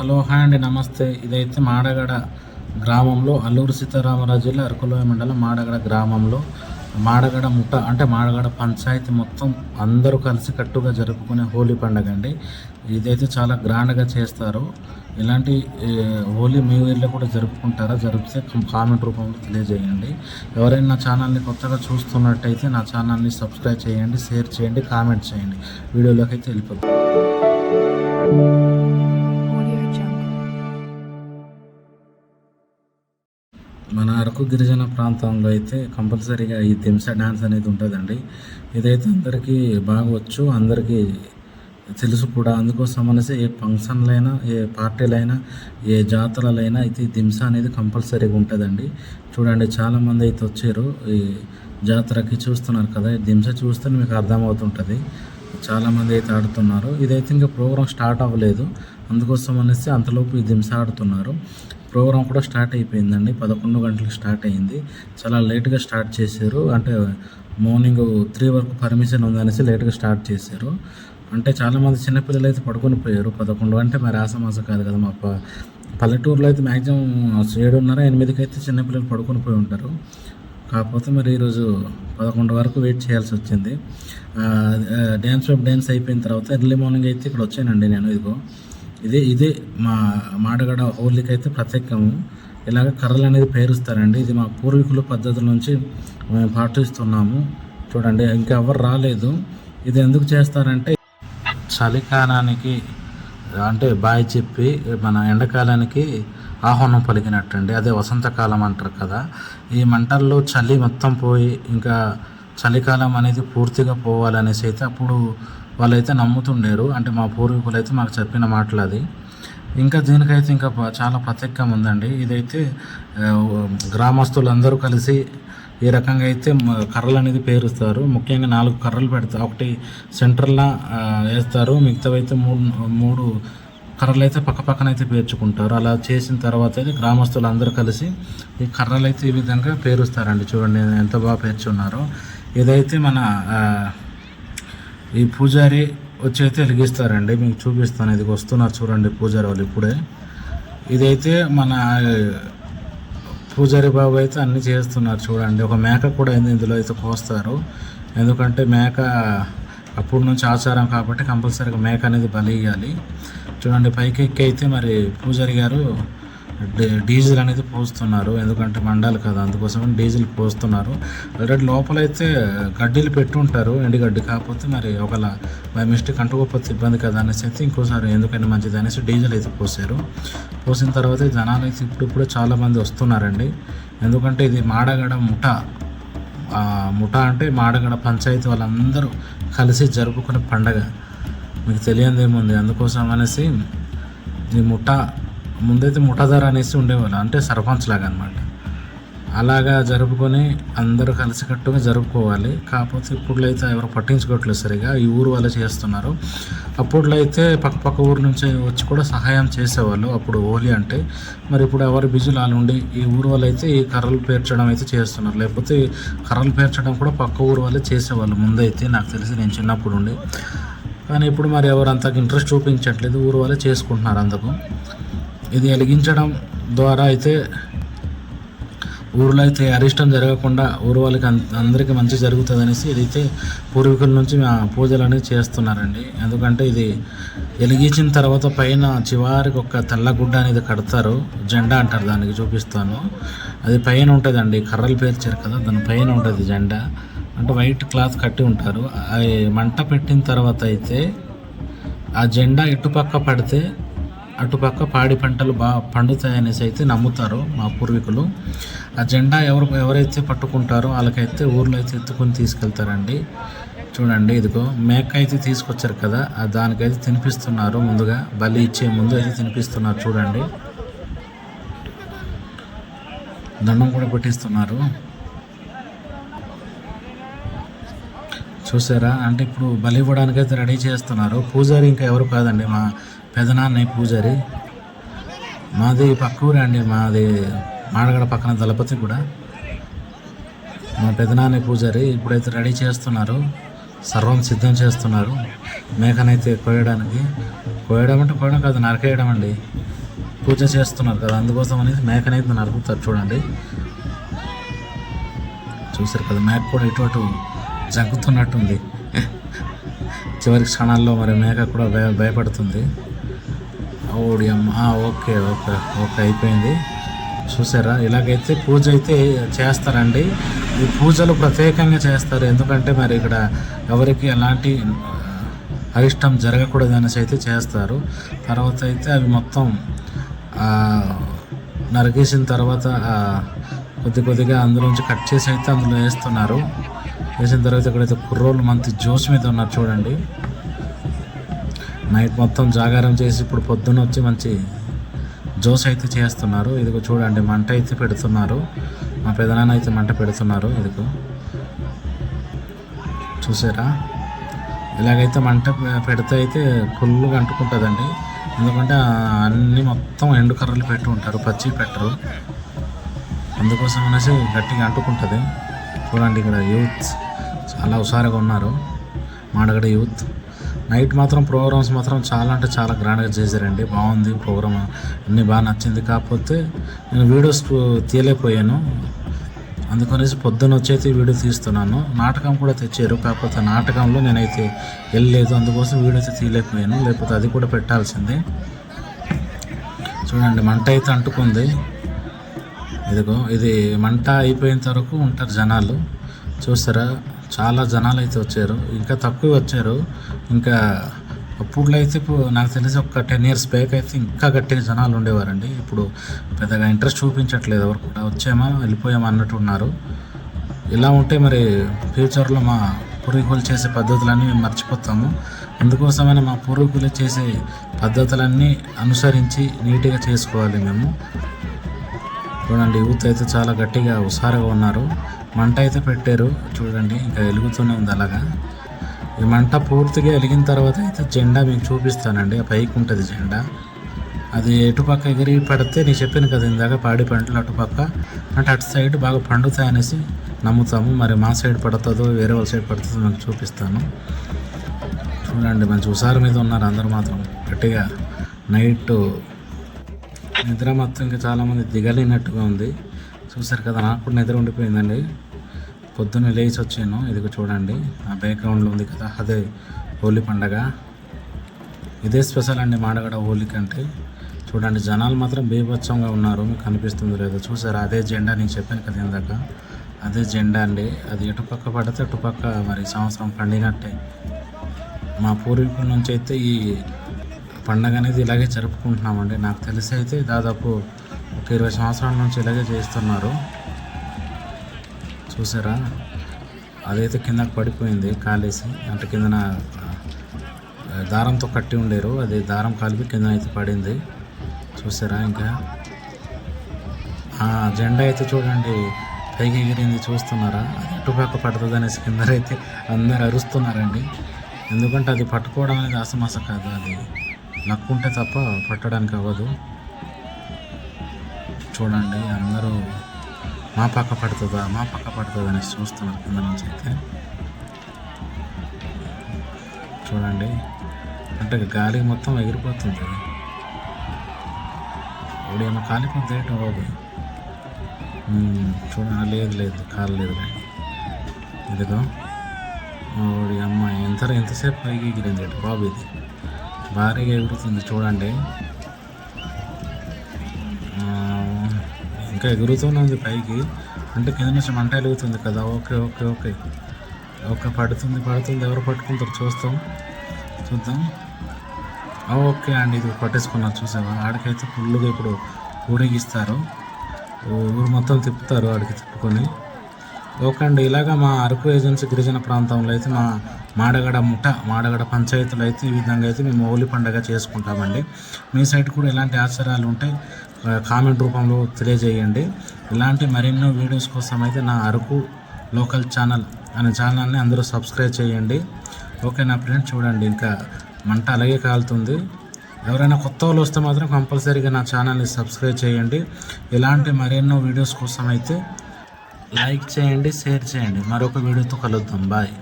Hello hi అండి నమస్తే. ఇదైతే మాడగడ గ్రామంలో అల్లూరు సీతారామరాజు జిల్లా అరకులోయ మండలం మాడగడ గ్రామంలో. మాడగడ ముఠ అంటే మాడగడ పంచాయతీ మొత్తం అందరూ కలిసి కట్టుగా జరుపుకునే హోలీ పండుగ అండి. ఇదైతే చాలా గ్రాండ్గా చేస్తారు. ఇలాంటి హోలీ మీ ఊర్లో కూడా జరుపుకుంటారా? జరిపితే కామెంట్ రూపంలో తెలియజేయండి. ఎవరైనా నా ఛానల్ని కొత్తగా చూస్తున్నట్టయితే నా ఛానల్ని సబ్స్క్రైబ్ చేయండి షేర్ చేయండి కామెంట్ చేయండి. వీడియోలోకి అయితే వెళ్ళిపోతాం అరకు గిరిజన ప్రాంతంలో అయితే కంపల్సరీగా ఈ దింస డ్యాన్స్ అనేది ఉంటుందండి. ఇదైతే అందరికీ బాగా వచ్చు అందరికీ తెలుసు కూడా. అందుకోసం అనేసి ఏ ఫంక్షన్లైనా ఏ పార్టీలైనా ఏ జాతరలైనా అయితే ఈ దింస అనేది కంపల్సరీగా ఉంటుందండి. చూడండి చాలామంది అయితే వచ్చారు. ఈ జాతరకి చూస్తున్నారు కదా ఈ దింస చూస్తే మీకు అర్థమవుతుంటుంది. చాలామంది అయితే ఆడుతున్నారు. ఇదైతే ఇంకా ప్రోగ్రామ్ స్టార్ట్ అవ్వలేదు. అందుకోసం అనేసి అంతలోపు ఈ దింస ఆడుతున్నారు. ప్రోగ్రామ్ కూడా స్టార్ట్ అయిపోయిందండి. పదకొండు గంటలకు స్టార్ట్ అయింది. చాలా లేట్గా స్టార్ట్ చేశారు. అంటే మార్నింగ్ త్రీ వరకు పర్మిషన్ ఉందనేసి లేట్గా స్టార్ట్ చేశారు. అంటే చాలామంది చిన్నపిల్లలు అయితే పడుకొని పోయారు. పదకొండు అంటే మరి ఆసమాస కాదు కదా. మా పల్లెటూరులో అయితే మ్యాక్సిమం ఏడున్నర ఎనిమిదికి అయితే చిన్నపిల్లలు పడుకొని పోయి ఉంటారు. కాకపోతే మరి ఈరోజు పదకొండు వరకు వెయిట్ చేయాల్సి వచ్చింది. డ్యాన్స్ ఆఫ్ డ్యాన్స్ అయిపోయిన తర్వాత ఎర్లీ మార్నింగ్ అయితే ఇక్కడ వచ్చానండి నేను ఇదిగో. ఇదే ఇదే మా మాడగడ హోలీకి అయితే ప్రత్యేకము. ఇలాగ కర్రలు అనేది పేరుస్తారండి. ఇది మా పూర్వీకుల పద్ధతుల నుంచి మేము పాటిస్తున్నాము. చూడండి ఇంకా ఎవరు రాలేదు. ఇది ఎందుకు చేస్తారంటే చలికాలానికి అంటే బాయ్ చెప్పి మన ఎండాకాలానికి ఆహ్వానం పలికినట్టండి. అదే వసంతకాలం అంటారు కదా. ఈ మంటల్లో చలి మొత్తం పోయి ఇంకా చలికాలం అనేది పూర్తిగా పోవాలనేసి అయితే అప్పుడు వాళ్ళైతే నమ్ముతుండేరు. అంటే మా పూర్వీకులు అయితే మాకు చెప్పిన మాటలు అది ఇంకా దీనికైతే ఇంకా చాలా ప్రత్యేకం ఉందండి. ఇదైతే గ్రామస్తులందరూ కలిసి ఈ రకంగా అయితే కర్రలు అనేది పేరుస్తారు. ముఖ్యంగా నాలుగు కర్రలు పెడతారు. ఒకటి సెంటర్లా వేస్తారు. మిగతావి అయితే మూడు మూడు కర్రలు అయితే పక్క పక్కన అయితే పేర్చుకుంటారు. అలా చేసిన తర్వాత అయితే గ్రామస్తులు అందరూ కలిసి ఈ కర్రలు అయితే ఈ విధంగా పేరుస్తారండి. చూడండి ఎంత బాగా పేర్చున్నారో. ఇదైతే మన ఈ పూజారి వచ్చి అయితే వెలిగిస్తారండి. మీకు చూపిస్తాను. ఇది వస్తున్నారు చూడండి పూజారి వాళ్ళు ఇప్పుడే. ఇదైతే మన పూజారి బాబు అయితే అన్నీ చేస్తున్నారు చూడండి. ఒక మేక కూడా అయింది ఇందులో అయితే కోస్తారు. ఎందుకంటే మేక అప్పుడు నుంచి ఆచారం కాబట్టి కంపల్సరీగా మేక అనేది బలి ఇవ్వాలి చూడండి పైకి ఎక్కి అయితే మరి పూజారి గారు డీజిల్ అనేది పోస్తున్నారు. ఎందుకంటే మండాలి కదా అందుకోసం డీజిల్ పోస్తున్నారు. ఆల్రెడీ లోపల అయితే గడ్డీలు పెట్టుంటారు ఎండుగడ్డి. కాకపోతే మరి ఒకవేళ బై మిస్టేక్ అంటుకోకపోతే ఇబ్బంది కదా అనేసి అయితే ఇంకోసారి ఎందుకంటే మంచిది అనేసి డీజిల్ అయితే పోసారు పోసిన తర్వాత జనాలు అయితే ఇప్పుడు ఇప్పుడు చాలామంది వస్తున్నారండి. ఎందుకంటే ఇది మాడగడ ముఠ. ముఠా ముఠ అంటే మాడగడ పంచాయతీ వాళ్ళందరూ కలిసి జరుపుకునే పండగ. మీకు తెలియదు ఏముంది అందుకోసం అనేసి ఈ ముఠ ముందైతే ముఠాదార్ అనేసి ఉండేవాళ్ళు. అంటే సర్పంచ్ లాగా అనమాట అలాగా జరుపుకొని అందరూ కలిసికట్టుగా జరుపుకోవాలి. కాకపోతే ఇప్పుడులో అయితే ఎవరు పట్టించుకోవట్లేదు సరిగా. ఈ ఊరు వాళ్ళు చేస్తున్నారు. అప్పుడులో అయితే పక్క పక్క ఊరు నుంచి వచ్చి కూడా సహాయం చేసేవాళ్ళు. అప్పుడు హోలీ అంటే మరి ఇప్పుడు ఎవరు బిజీలు వాళ్ళు ఉండి ఈ ఊరు వాళ్ళు అయితే ఈ కర్రలు పేర్చడం అయితే చేస్తున్నారు. లేకపోతే కర్రలు పేర్చడం కూడా పక్క ఊరు వాళ్ళే చేసేవాళ్ళు ముందైతే. నాకు తెలిసి నేను చిన్నప్పుడు ఉండి. కానీ ఇప్పుడు మరి ఎవరు అంతకు ఇంట్రెస్ట్ చూపించట్లేదు. ఊరు వాళ్ళే చేసుకుంటున్నారు అందుకు. ఇది వెలిగించడం ద్వారా అయితే ఊరిలో అయితే అరిష్టం జరగకుండా ఊరు వాళ్ళకి అందరికీ మంచి జరుగుతుంది అనేసి ఇదైతే పూర్వీకుల నుంచి మా పూజలు అనేది చేస్తున్నారండి. ఎందుకంటే ఇది వెలిగించిన తర్వాత పైన చివరికి ఒక తెల్ల గుడ్డ అనేది కడతారు. జెండా అంటారు దానికి చూపిస్తాను. అది పైన ఉంటుందండి. కర్రలు పేర్చారు కదా దాని పైన ఉంటుంది జెండా. అంటే వైట్ క్లాత్ కట్టి ఉంటారు. అది మంట పెట్టిన తర్వాత అయితే ఆ జెండా ఇటుపక్క పడితే అటుపక్క పాడి పంటలు బాగా పండుతాయనేసి అయితే నమ్ముతారు మా పూర్వీకులు. ఆ జెండా ఎవరు ఎవరైతే పట్టుకుంటారో వాళ్ళకైతే ఊర్లో అయితే ఎత్తుకొని తీసుకెళ్తారండి. చూడండి ఇదిగో మేక అయితే తీసుకొచ్చారు కదా ఆ దానికైతే తినిపిస్తున్నారు ముందుగా. బలి ఇచ్చే ముందు అయితే తినిపిస్తున్నారు చూడండి. దండం కూడా పెట్టిస్తున్నారు. చూసారా? అంటే ఇప్పుడు బలి ఇవ్వడానికైతే రెడీ చేస్తున్నారు. పూజారి ఇంకా ఎవరు కాదండి మా పెదనాన్న పూజారి. మాది పక్క ఊరే అండి మాది మాడగడ పక్కన దళపతి కూడా మా పెదనాన్న పూజారి ఇప్పుడైతే రెడీ చేస్తున్నారు సర్వం సిద్ధం చేస్తున్నారు మేకనైతే కోయడానికి. కోయడం అంటే కోయడం కాదు నరకేయడం అండి. పూజ చేస్తున్నారు కదా అందుకోసం అనేది మేకనైతే నరుకుతారు చూడండి. చూసారు కదా మేక కూడా ఇటు అటు జంకుతున్నట్టుంది చివరి క్షణాల్లో మరి మేక కూడా భయ భయపడుతుంది. ఓడి అమ్మ. ఓకే ఓకే ఓకే అయిపోయింది. చూసారా? ఇలాగైతే పూజ అయితే చేస్తారండి. ఈ పూజలు ప్రత్యేకంగా చేస్తారు. ఎందుకంటే మరి ఇక్కడ ఎవరికి ఎలాంటి అయిష్టం జరగకూడదు అనేసి అయితే చేస్తారు. తర్వాత అయితే అవి మొత్తం నరిగేసిన నరికేసిన తర్వాత కొద్ది కొద్దిగా అందులోంచి కట్ చేసి అయితే అందులో వేస్తున్నారు. వేసిన తర్వాత ఇక్కడైతే కుర్రోళ్ళు మంచి జోష్ మీద ఉన్నారు చూడండి. నైట్ మొత్తం జాగారం చేసి ఇప్పుడు పొద్దున్న వచ్చి మంచి జోస్ అయితే చేస్తున్నారు. ఇదిగో చూడండి మంట అయితే పెడుతున్నారు. మా పెదనాన్న అయితే మంట పెడుతున్నారు. ఇదిగో చూసారా? ఇలాగైతే మంట పెడితే అయితే ఫుల్గా అంటుకుంటుందండి. ఎందుకంటే అన్నీ మొత్తం ఎండు కర్రలు పెట్టి ఉంటారు పచ్చి పెట్టరు. అందుకోసం అనేసి గట్టిగా అంటుకుంటుంది. చూడండి ఇక్కడ యూత్ చాలా హుషారుగా ఉన్నారు. మాడగడ యూత్. నైట్ మాత్రం ప్రోగ్రామ్స్ మాత్రం చాలా అంటే చాలా గ్రాండ్గా చేశారండి. బాగుంది ప్రోగ్రామ్. అన్నీ బాగా నచ్చింది. కాకపోతే నేను వీడియోస్ తీయలేకపోయాను. అందుకనేసి పొద్దున్న వచ్చైతే వీడియో తీస్తున్నాను. నాటకం కూడా తెచ్చారు. కాకపోతే నాటకంలో నేనైతే వెళ్ళలేదు. అందుకోసం వీడియో అయితే తీయలేకపోయాను. లేకపోతే అది కూడా పెట్టాల్సిందే. చూడండి మంట అయితే అంటుకుంది. ఇదిగో ఇది మంట అయిపోయేంత వరకు ఉంటారు జనాలు. చూస్తారా? చాలా జనాలు అయితే వచ్చారు. ఇంకా తక్కువ వచ్చారు. ఇంకా అప్పుడులో అయితే ఇప్పుడు నాకు తెలిసి ఒక టెన్ ఇయర్స్ బ్యాక్ అయితే ఇంకా గట్టిగా జనాలు ఉండేవారండి. ఇప్పుడు పెద్దగా ఇంట్రెస్ట్ చూపించట్లేదు. ఎవరు కూడా వచ్చామా వెళ్ళిపోయామా అన్నట్టు ఉన్నారు. ఇలా ఉంటే మరి ఫ్యూచర్లో మా పూర్వీకులు చేసే పద్ధతులన్నీ మేము మర్చిపోతాము. అందుకోసమైనా మా పూర్వీకులు చేసే పద్ధతులన్నీ అనుసరించి నీట్గా చేసుకోవాలి మేము. చూడండి యూత్ అయితే చాలా గట్టిగా హుషారుగా ఉన్నారు. మంట అయితే పెట్టారు. చూడండి ఇంకా వెలుగుతూనే ఉంది అలాగా. ఈ మంట పూర్తిగా వెలిగిన తర్వాత అయితే జెండా మీకు చూపిస్తానండి. ఆ పైకి ఉంటుంది జెండా. అది ఎటుపక్క ఎగిరి పడితే నేను చెప్పాను కదా ఇందాక పాడి పంటలు అటుపక్క అంటే అటు సైడ్ బాగా పండుతాయి అనేసి నమ్ముతాము. మరి మా సైడ్ పడుతుందో వేరే వాళ్ళ సైడ్ పడుతుందో మీకు చూపిస్తాను. చూడండి మంచి హుషారు మీద ఉన్నారు అందరూ మాత్రం. గట్టిగా నైట్ నిద్ర మొత్తం ఇంకా చాలామంది దిగలేనట్టుగా ఉంది. చూసారు కదా నాకు కూడా నిద్ర ఉండిపోయిందండి. పొద్దున్న లేచి వచ్చాను. ఇదిగో చూడండి ఆ బ్యాక్గ్రౌండ్లో ఉంది కదా అదే హోలీ పండగ. ఇదే స్పెషల్ అండి మాడగడ హోలీ కంటే చూడండి జనాలు మాత్రం బీభత్సంగా ఉన్నారు. మీకు కనిపిస్తుంది లేదో? చూసారా? అదే జెండా నేను చెప్పాను కదా ఇందాక. అదే జెండా అండి. అది ఎటుపక్క పడితే అటుపక్క మరి సంవత్సరం పండినట్టే. మా పూర్వీకుల నుంచి అయితే ఈ పండగ అనేది ఇలాగే జరుపుకుంటున్నామండి. నాకు తెలిసి అయితే దాదాపు ఒక ఇరవై సంవత్సరాల నుంచి ఇలాగే చేస్తున్నారు చూసారా? అదైతే కిందకి పడిపోయింది కాలేసి. అంటే కిందన దారంతో కట్టి ఉండేరు. అది దారం కాలిపి కింద అయితే పడింది. చూసారా ఇంకా? ఆ జెండా అయితే చూడండి పైకి ఎగిరింది చూస్తున్నారా? అది అటుపక్క పడుతుంది అనేసి కిందరైతే అయితే అందరు అరుస్తున్నారండి. ఎందుకంటే అది పట్టుకోవడం అనేది ఆసమాస కాదు అది నక్కుంటే తప్ప పట్టడానికి అవ్వదు. చూడండి అందరూ మా పక్క పడుతుందా మా పక్క పడుతుందా అనేసి చూస్తున్నారు కింద నుంచి అయితే. చూడండి అంటే గాలి మొత్తం ఎగిరిపోతుంది. ఇప్పుడు ఏమో కాలిపోతే ఏంటో బాబు. చూడండి లేదు లేదు కాలు లేదు. ఇదిగో ఓడి అమ్మ ఎంత ఎంతసేపు పైకి ఎగిరింది బాబు ఇది? భారీగా ఎగురుతుంది చూడండి. ఇంకా ఎగురుతూనే ఉంది పైకి. అంటే కింద నుంచి మంట వెలుగుతుంది కదా. Okay okay okay. ఓకే పడుతుంది పడుతుంది. ఎవరు పట్టుకుంటారు చూస్తాం. చూద్దాం. ఓకే అండి ఇది పట్టేసుకున్నాను చూసావా? ఆడికైతే ఫుల్గా ఇప్పుడు ఊరేగిస్తారు. ఊరు మొత్తం తిప్పుతారు ఆడికి తిప్పుకొని. ఓకే అండి ఇలాగా మా అరకు ఏజెన్సీ గిరిజన ప్రాంతంలో అయితే మా మాడగడ ముఠ మాడగడ పంచాయతీలు అయితే ఈ విధంగా అయితే మేము హోలీ పండుగ చేసుకుంటామండి. మీ సైడ్ కూడా ఎలాంటి ఆచారాలు ఉంటే కామెంట్ రూపంలో తెలియజేయండి. ఇలాంటి మరెన్నో వీడియోస్ కోసం అయితే నా అరకు లోకల్ ఛానల్ అనే ఛానల్ని అందరూ సబ్స్క్రైబ్ చేయండి. ఓకే నా ఫ్రెండ్ చూడండి ఇంకా మంట అలాగే కాలుతుంది. ఎవరైనా కొత్త వాళ్ళు వస్తే మాత్రం కంపల్సరీగా నా ఛానల్ని సబ్స్క్రైబ్ చేయండి. ఇలాంటి మరెన్నో వీడియోస్ కోసం అయితే లైక్ చేయండి షేర్ చేయండి. మరొక వీడియోతో కలుద్దాం. బాయ్